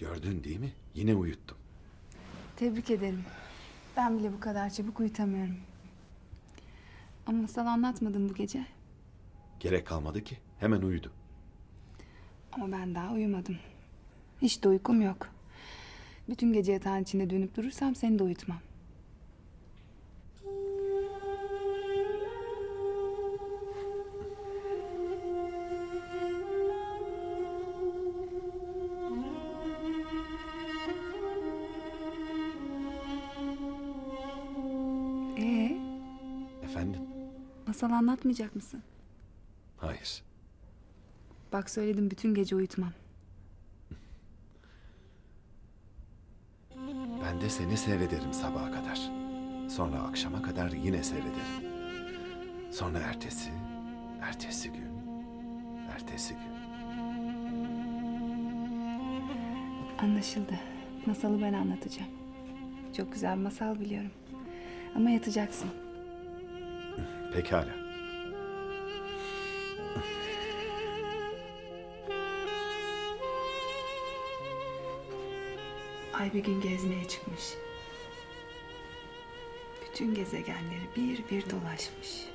Gördün değil mi? Yine uyuttum. Tebrik ederim. Ben bile bu kadar çabuk uyutamıyorum. Ama masal anlatmadın bu gece. Gerek kalmadı ki. Hemen uyudu. Ama ben daha uyumadım. Hiç de uykum yok. Bütün gece yatağın içinde dönüp durursam seni de uyutmam. Masal anlatmayacak mısın? Hayır. Bak söyledim bütün gece uyutmam. Ben de seni seyrederim sabaha kadar. Sonra akşama kadar yine seyrederim. Sonra ertesi, ertesi gün, ertesi gün. Anlaşıldı. Masalı ben anlatacağım. Çok güzel bir masal biliyorum. Ama yatacaksın. Pekala. Ay bir gün gezmeye çıkmış. Bütün gezegenleri bir bir dolaşmış.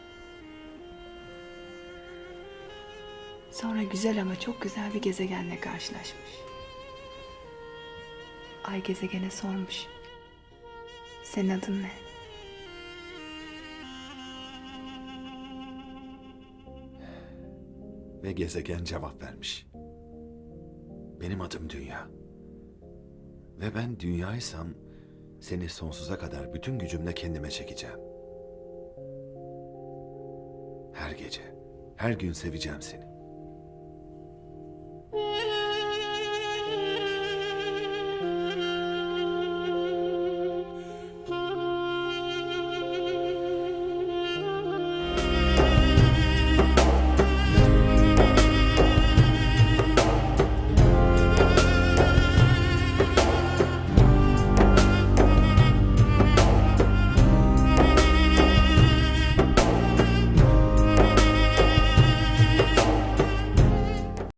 Sonra güzel ama çok güzel bir gezegenle karşılaşmış. Ay gezegene sormuş. Senin adın ne? ve gezegen cevap vermiş. Benim adım Dünya. Ve ben Dünya'ysam seni sonsuza kadar bütün gücümle kendime çekeceğim. Her gece, her gün seveceğim seni.